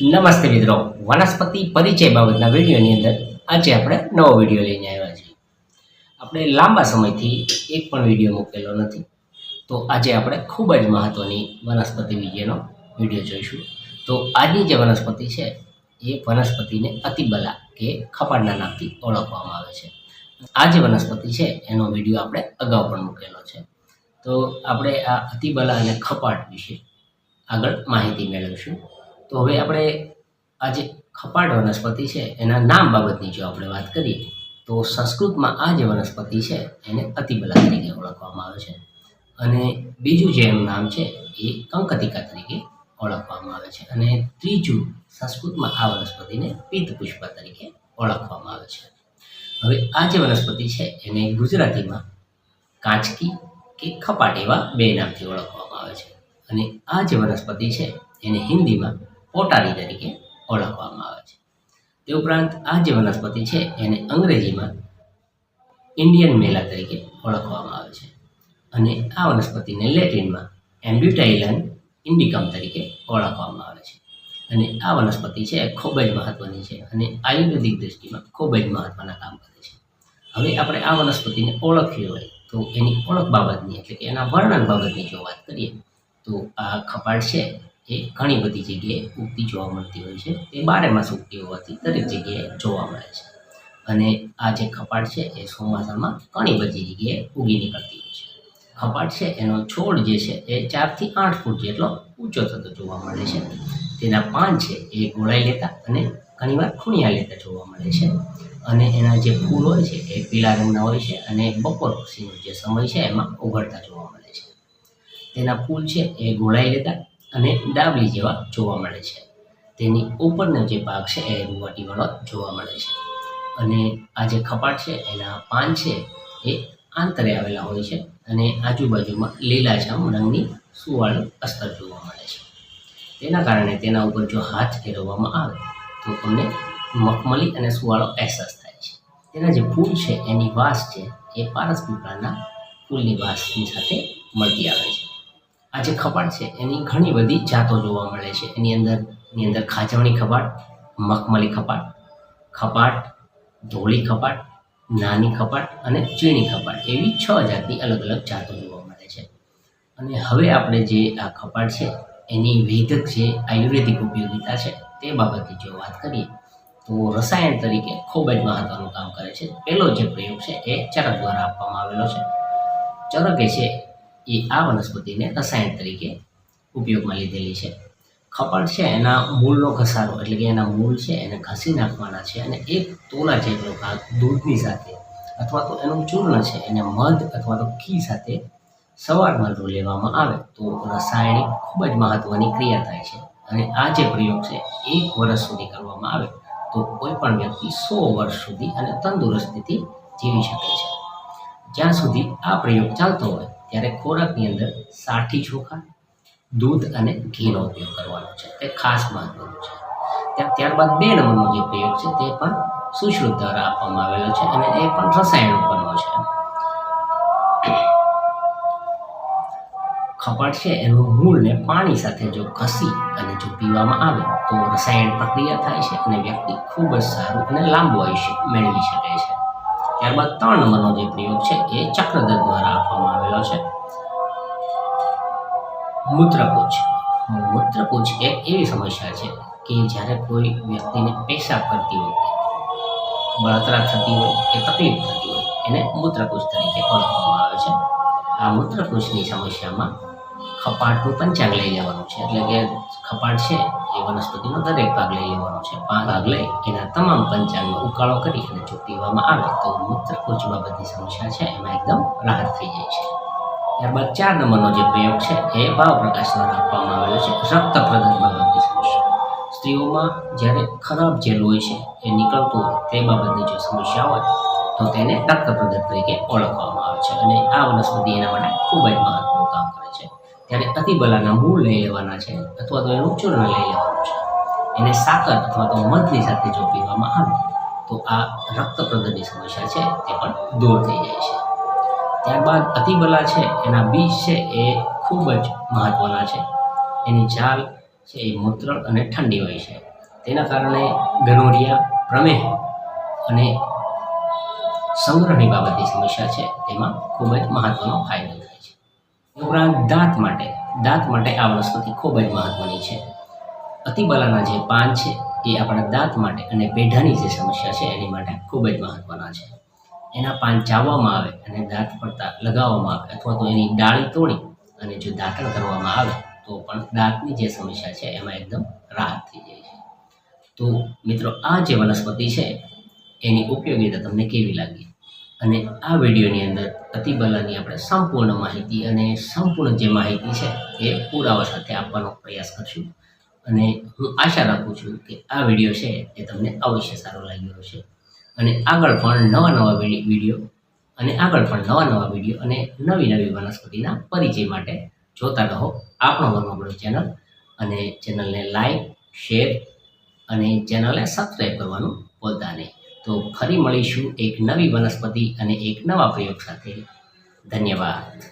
નમસ્તે મિત્રો. વનસ્પતિ પરિચય બાબતના વિડીયોની અંદર આજે આપણે નવો વીડિયો લઈને આવ્યા છીએ. આપણે લાંબા સમયથી એક પણ વીડિયો મૂકેલો નથી. તો આજે આપણે ખૂબ જ મહત્ત્વની વનસ્પતિ વિશેનો વીડિયો જોઈશું. તો આજની જે વનસ્પતિ છે, એ વનસ્પતિને અતિબલા કે ખપાડના નામથી ઓળખવામાં આવે છે. આ જે વનસ્પતિ છે, એનો વીડિયો આપણે અગાઉ પણ મૂકેલો છે. તો આપણે આ અતિબલા અને ખપાટ વિશે આગળ માહિતી મેળવીશું. તો હવે આપણે આ જે ખપાટ વનસ્પતિ છે, એના નામ બાબતની જો આપણે વાત કરીએ, તો સંસ્કૃતમાં આ જે વનસ્પતિ છે, એને અતિબલા તરીકે ઓળખવામાં આવે છે. અને બીજું જે એનું નામ છે, એ કંકતિકા તરીકે ઓળખવામાં આવે છે. અને ત્રીજું સંસ્કૃતમાં આ વનસ્પતિને પિત્તપુષ્પ તરીકે ઓળખવામાં આવે છે. હવે આ જે વનસ્પતિ છે, એને ગુજરાતીમાં કાચકી કે ખપાટ એવા બે નામથી ઓળખવામાં આવે છે. અને આ જે વનસ્પતિ છે, એને હિન્દીમાં પોટારી તરીકે ઓળખવામાં આવે છે. તે ઉપરાંત આ જે વનસ્પતિ છે એને અંગ્રેજીમાં ઇન્ડિયન મેલા તરીકે ઓળખવામાં આવે છે અને આ વનસ્પતિને લેટિનમાં એમ્બ્યુટાઇલન ઇન્ડિકમ તરીકે ઓળખવામાં આવે છે. અને આ વનસ્પતિ છે ખૂબ જ મહત્ત્વની છે અને આયુર્વેદિક દૃષ્ટિમાં ખૂબ જ મહત્ત્વના કામ કરે છે. હવે આપણે આ વનસ્પતિને ઓળખવી હોય તો એની ઓળખ બાબતની, એટલે કે એના વર્ણન બાબતની જો વાત કરીએ, તો આ ખપાટ છે એ ઘણી બધી જગ્યાએ ઉગતી જોવા મળતી હોય છે. એ બારેમાસ ઉગતી હોવાથી દરેક જગ્યાએ જોવા મળે છે. અને આ જે ખપાટ છે એ ચોમાસામાં ઘણી બધી જગ્યાએ ઉગી નીકળતી હોય છે. ખપાટ છે એનો છોડ જે છે એ ચારથી આઠ ફૂટ જેટલો ઊંચો થતો જોવા મળે છે. તેના પાન છે એ ગોળાઈ લેતા અને ઘણીવાર ખૂણિયા લેતા જોવા મળે છે. અને એના જે ફૂલ હોય છે એ પીળા રંગના હોય છે અને બપોર પછીનો જે સમય છે એમાં ઉઘડતા જોવા મળે છે. તેના ફૂલ છે એ ગોળાઈ લેતા અને ડાબલી જેવા જોવા મળે છે. તેની ઉપરનો જે ભાગ છે, એ રૂવાટીવાળો જોવા મળે છે. અને આ જે ખપાટ છે, એના પાન છે, એ આંતરે આવેલા હોય છે અને આજુબાજુમાં લીલાછામ રંગની સુવાળું અસ્તર જોવા મળે છે. તેના કારણે તેના ઉપર જો હાથ ફેરવવામાં આવે, તો તમને મખમલી અને સુવાળો અહેસાસ થાય છે. તેના જે ફૂલ છે, એની વાસ છે, એ પારસ પીપળાના ફૂલની વાસની સાથે મળતી આવે છે. આ જે ખપાટ છે, એની ઘણી બધી જાતો જોવા મળે છે. એની અંદર એની અંદર ખાજવણી ખપાટ, મખમલી ખપાટ ખપાટ, ધોળી ખપાટ, નાની ખપાટ અને ચીણી ખપાટ એવી છ જાતની અલગ અલગ જાતો જોવા મળે છે. અને હવે આપણે જે આ ખપાટ છે, એની વૈદક જે આયુર્વેદિક ઉપયોગિતા છે, તે બાબતની જો વાત કરીએ, તો રસાયણ તરીકે ખૂબ જ મહત્ત્વનું કામ કરે છે. પહેલો જે પ્રયોગ છે, એ ચરક દ્વારા આપવામાં આવેલો છે. ચરકે છે એ આ વનસ્પતિને રસાયણ તરીકે ઉપયોગમાં લીધેલી છે. ખપડ છે એના મૂળનો ઘસારો, એટલે કે એના મૂળ છે એને ઘસી નાખવાના છે અને એક તોલા જેટલો ભાગ દૂધની સાથે અથવા તો એનું ચૂર્ણ છે એને મધ અથવા તો ઘી સાથે સવારમાં જો લેવામાં આવે. તો રાસાયણિક ખૂબ જ મહત્ત્વની ક્રિયા થાય છે અને આ જે પ્રયોગ છે એક વર્ષ સુધી કરવામાં આવે. તો કોઈ પણ વ્યક્તિ સો વર્ષ સુધી અને તંદુરસ્તીથી જીવી શકે છે. જ્યાં સુધી આ પ્રયોગ ચાલતો હોય ત્યારે ખોરાકની અંદર સાઠી ચોખા, દૂધ અને ઘીનો ઉપયોગ કરવાનો છે. તે ખાસ મહત્વનું છે. ત્યાં ત્યારબાદ બે નંબરનો જે પ્રયોગ છે તે પણ સુશ્રુત દ્વારા આપવામાં આવેલો છે અને એ પણ રસાયણ ઉપરનો છે. ખપાટ છે એનું મૂળને પાણી સાથે જો ઘસી અને જો પીવામાં આવે તો રસાયણ પ્રક્રિયા થાય છે અને વ્યક્તિ ખૂબ જ સારું અને લાંબુ આયુષ્ય મેળવી શકે છે. ત્યારબાદ ત્રણ નંબરનો જે પ્રયોગ છે એ ચક્રદર દ્વારા આપવામાં આવેલો છે. મૂત્રકૂચ મૂત્રકૂચ એક એવી સમસ્યા છે કે જ્યારે કોઈ વ્યક્તિને પેશાબ કરતી વખતે બળતરા થતી હોય કે તકલીફ થતી હોય, એને મૂત્રકૂચ તરીકે ઓળખવામાં આવે છે. આ મૂત્રકૂચની સમસ્યામાં ખપાટનું પંચાંગ લઈ લેવાનું છે. એટલે કે ખપાટ છે એ વનસ્પતિનો દરેક ભાગ લઈ લેવાનો છે. પાંચ ભાગ લઈ એના તમામ પંચાંગનો ઉકાળો કરી અને જો પીવામાં આવે તો મૂત્રકૂચ બાબતની સમસ્યા છે એમાં એકદમ રાહત થઈ જાય છે. ત્યારબાદ ચાર નંબરનો જે પ્રયોગ છે એ ભાવ પ્રકાશ દ્વારા આપવામાં આવેલો છે. રક્ત પ્રદાન બાબતની સમસ્યા. સ્ત્રીઓમાં જ્યારે ખરાબ જે લોહી છે, એ નીકળતું હોય, તે બાબતની જો સમસ્યા હોય, તો તેને રક્ત પ્રદાન તરીકે ઓળખવામાં આવે છે. અને આ વનસ્પતિ એના માટે ખૂબ જ મહત્વનું કામ કરે છે. ત્યારે અતિબલાના મૂળ લઈ લેવાના છે અથવા તો એનું ચૂર્ણ લઈ લેવાનું છે. એને સાકર અથવા તો મધની સાથે જો પીવામાં આવે, તો આ રક્ત પ્રદરની સમસ્યા છે તે પણ દૂર થઈ જાય છે. ત્યારબાદ અતિબલા છે, એના બીજ છે એ ખૂબ જ મહત્ત્વના છે. એની છાલ છે એ મૂત્ર અને ઠંડી હોય છે. તેના કારણે ગનોરિયા, પ્રમેહ અને સંગ્રહની બાબતની સમસ્યા છે, તેમાં ખૂબ જ મહત્વનો ફાયદો છે ઉપરાંત દાંત માટે. દાંત માટે આ વનસ્પતિ ખૂબ જ મહત્વની છે. અતિબલાના જે પાન છે, એ આપણા દાંત માટે અને પેઢાની જે સમસ્યા છે, એની માટે ખૂબ જ મહત્વના છે. એના પાન ચાવવામાં આવે અને દાંત પડતા લગાવવામાં આવે અથવા તો એની ડાળી તોડી અને જો દાંતણ કરવામાં આવે, તો પણ દાંતની જે સમસ્યા છે, એમાં એકદમ રાહત થઈ જાય છે. તો મિત્રો, આ જે વનસ્પતિ છે, એની ઉપયોગિતા તમને કેવી લાગી? અને આ વિડીયોની અંદર અતિબલાની આપણે સંપૂર્ણ માહિતી અને સંપૂર્ણ જે માહિતી છે એ પુરાવા સાથે આપવાનો પ્રયાસ કરશું. અને હું આશા રાખું છું કે આ વીડિયો છે એ તમને અવશ્ય સારો લાગ્યો હશે. અને આગળ પણ નવા નવા વીડિયો અને આગળ પણ નવા નવા વીડિયો અને નવી નવી વનસ્પતિના પરિચય માટે જોતા રહો આપણો વનમોગડો ચેનલ. અને ચેનલને લાઈક, શેર અને ચેનલને સબસ્ક્રાઈબ કરવાનું બોલતા નહીં. તો ફરી મળીશું એક નવી વનસ્પતિ અને એક નવા પ્રયોગ સાથે. ધન્યવાદ.